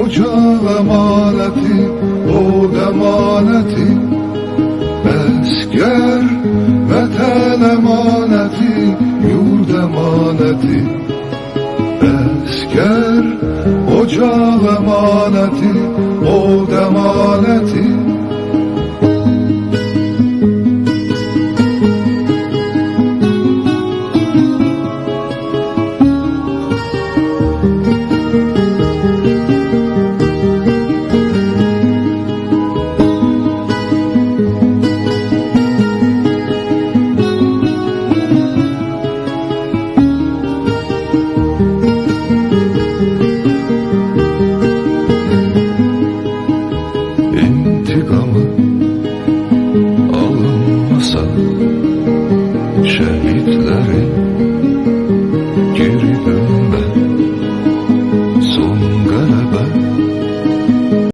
Ocağ emaneti, o emaneti Esker vatan emaneti, yurt emaneti Esker ocağ emaneti, o emaneti. чавіть дари.